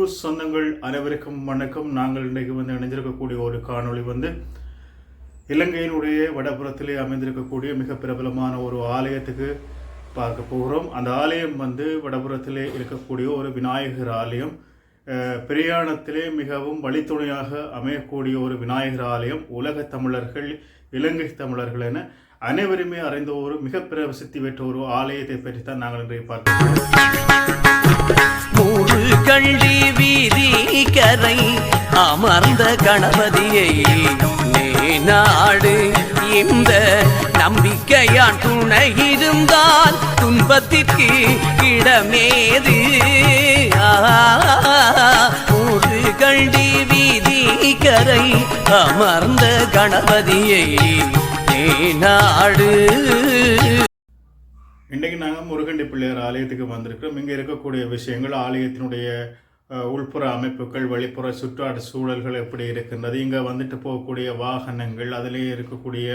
Views சொந்தங்கள் அனைவருக்கும் வணக்கம். நாங்கள் இன்றைக்கு வந்து இணைந்திருக்கக்கூடிய ஒரு காணொளி வந்து இலங்கையினுடைய வடபுறத்திலே அமைந்திருக்கக்கூடிய மிக பிரபலமான ஒரு ஆலயத்துக்கு பார்க்க போகிறோம். அந்த ஆலயம் வந்து வடபுறத்திலே இருக்கக்கூடிய ஒரு விநாயகர் ஆலயம். பிரயாணத்திலே மிகவும் வழித்துணையாக அமையக்கூடிய ஒரு விநாயகர் ஆலயம். உலக தமிழர்கள் இலங்கை தமிழர்கள் என அனைவருமே அறிந்த ஒரு மிக பிரசித்தி பெற்ற ஒரு ஆலயத்தை பற்றி தான் நாங்கள் இன்றைய பார்க்கிறோம் மூறு கள்ளி வீதி கரை அமர்ந்த கணபதியை நே நாடு. இந்த நம்பிக்கையான் துணை இருந்தால் துன்பத்திற்கு இடமேது. மூறு கள்ளி வீதி கரை அமர்ந்த கணபதியை நாடு. இன்றைக்கு நாங்கள் முருகண்டி பிள்ளையார் ஆலயத்துக்கு வந்திருக்கிறோம். இங்கே இருக்கக்கூடிய விஷயங்கள் ஆலயத்தினுடைய உள்புற அமைப்புகள் வெளிப்புற சுற்றாடு சூழல்கள் எப்படி இருக்கின்றது இங்கே வந்துட்டு போகக்கூடிய வாகனங்கள் அதிலேயே இருக்கக்கூடிய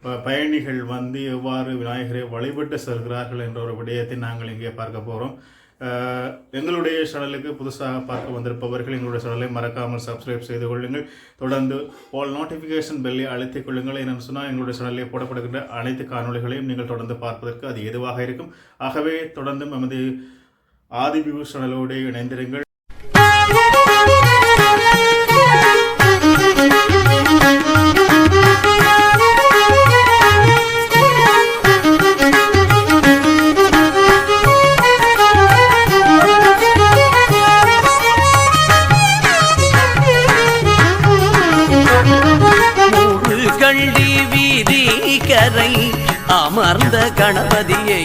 ப- பயணிகள் வந்து எவ்வாறு விநாயகரை வழிபட்டு செல்கிறார்கள் என்ற ஒரு விடயத்தை நாங்கள் இங்கே பார்க்க போகிறோம் எங்களுடைய சேனலுக்கு புதுசாக பார்க்க வந்திருப்பவர்கள் எங்களுடைய சேனலை மறக்காமல் சப்ஸ்கிரைப் செய்து கொள்ளுங்கள். தொடர்ந்து ஆல் நோட்டிஃபிகேஷன் பெல்லை அழுத்திக் கொள்ளுங்கள். என்னென்னு சொன்னால் எங்களுடைய சேனலில் போடப்படுகின்ற அனைத்து காணொளிகளையும் நீங்கள் தொடர்ந்து பார்ப்பதற்கு அது எதுவாக இருக்கும். ஆகவே தொடர்ந்து நமது ஆதி வியூ சேனலோடு இணைந்திருங்கள். மூன்று வீதி கரை அமர்ந்த கணபதியை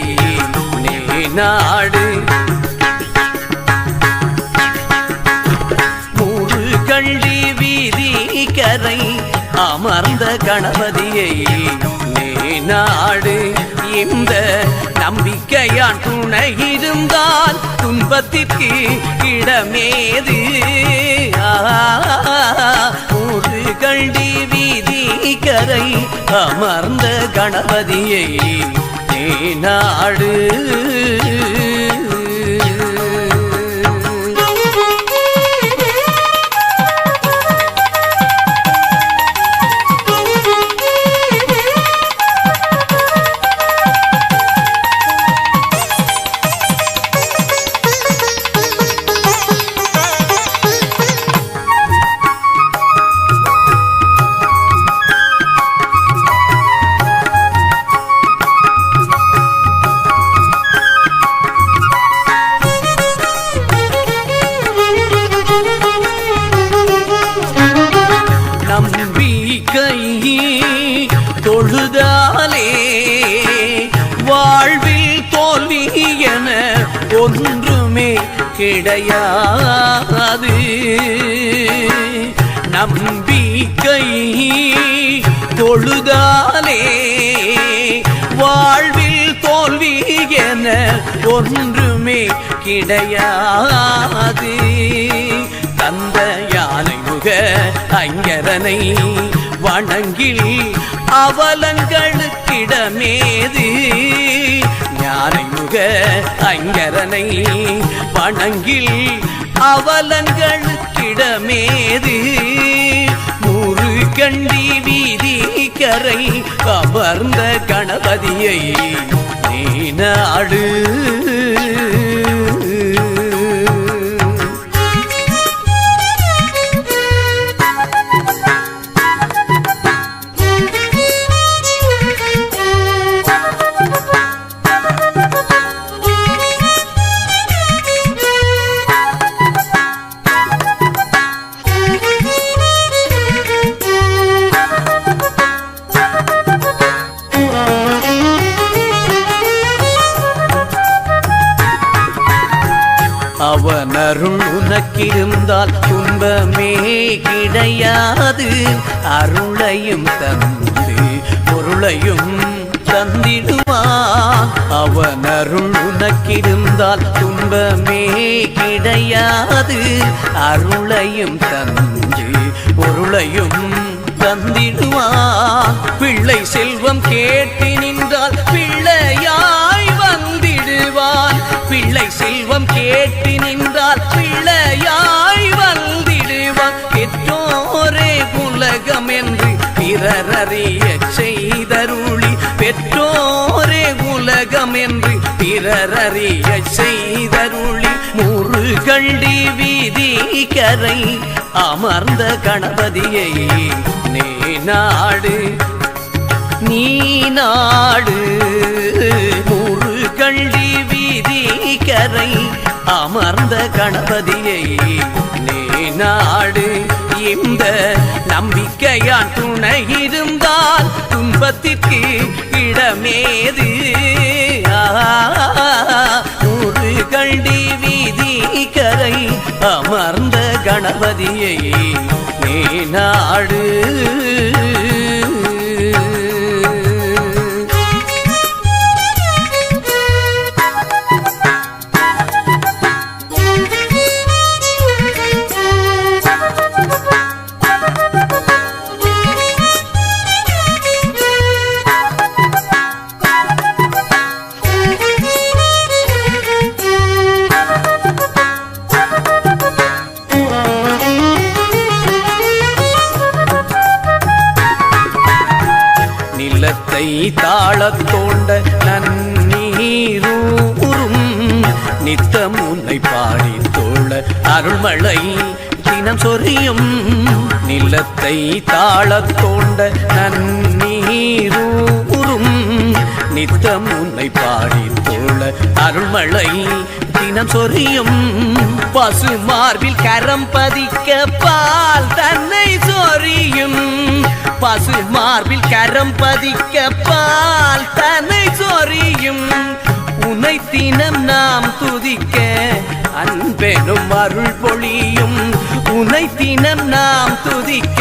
நே நாடு. மூன்று கள்ளி வீதி கரை அமர்ந்த கணபதியை நே நாடு. இந்த நம்பிக்கையான் துணை இருந்தால் துன்பத்திற்கு இடமேது. ஆ, கண்டி வீதி கரை அமர்ந்த கணபதியை நே நாடு ஒன்றுமே கிடையாது. நம்பிக்கை தொழுதாலே வாழ்வில் தோல்வி என ஒன்றுமே கிடையாது. தந்த யானை முக ஐங்கரனை வணங்கில் அவலங்களுக்கிடமேது. ஞானயுக அங்கரனை வணங்கில் அவலங்களுக்கிடமேது. மூறு கண்டி வீதி கரை கவர்ந்த கணபதியை நீ நாடு. உனக்கிருந்தால் துன்பமே கிடையாது. அருளையும் தந்து பொருளையும் தந்திடுவான் அவன் அருள் உனக்கிருந்தால் துன்பமே கிடையாது. அருளையும் தந்து பொருளையும் தந்திடுவான் பிள்ளை செல்வம் கேட்டு நின்றால் பிள்ளையாய் வந்திடுவான் பிள்ளை செல்வம் கேட்டு நின்றால் பிறரறிய செய்தருளி பெற்றோரே உலகம் என்று பிறரறிய செய்தருளி. முருகண்டி வீதி கரை அமர்ந்த கணபதியை நீ நாடு நீ நாடு. முருகண்டி வீதி கரை அமர்ந்த கணபதியை நீ நாடு. இந்த நம்பிக்கையான் துணை இருந்தால் துன்பத்திற்கு இடமேது. நூறு கண்டி வீதி கரை அமர்ந்த கணபதியை நீ நாடு தோண்ட நன்னீரூரும் நித்தம் உன்னை பாடி தோழ அருள்மழை தினம் சொரியும். நிலத்தை தாளத் தோண்ட நன்னீரூரும் நித்தம் உன்னை பாடி தோழ அருள்மழை தினம் சொரியும். பசு மார்பில் கரம் பதிக்க பால் தன்னை சொரியும். பசு மார்பில் கரம் பதிக்க பால் தன்னை சொறியும் உனை தினம் நாம் துதிக்க அன்பெனும் அருள் பொழியும். உனை தினம் நாம் துதிக்க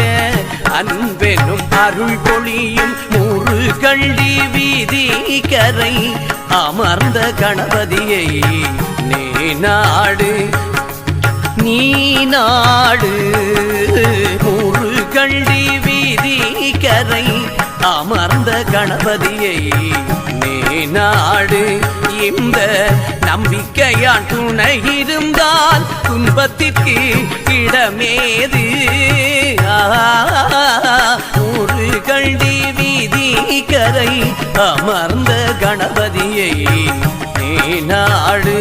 அன்பெனும் அருள் பொழியும். முருகண்டி வீதி கரை அமர்ந்த கணபதியை நீ நாடு நீ நாடு. கரை அமர்ந்த கணபதியை நீ நாடு இந்த நம்பிக்கையான் துணை இருந்தால் துன்பத்திற்கு இடமேது. ஒரு கண்டி வீதி கரை அமர்ந்த கணபதியை நீ நாடு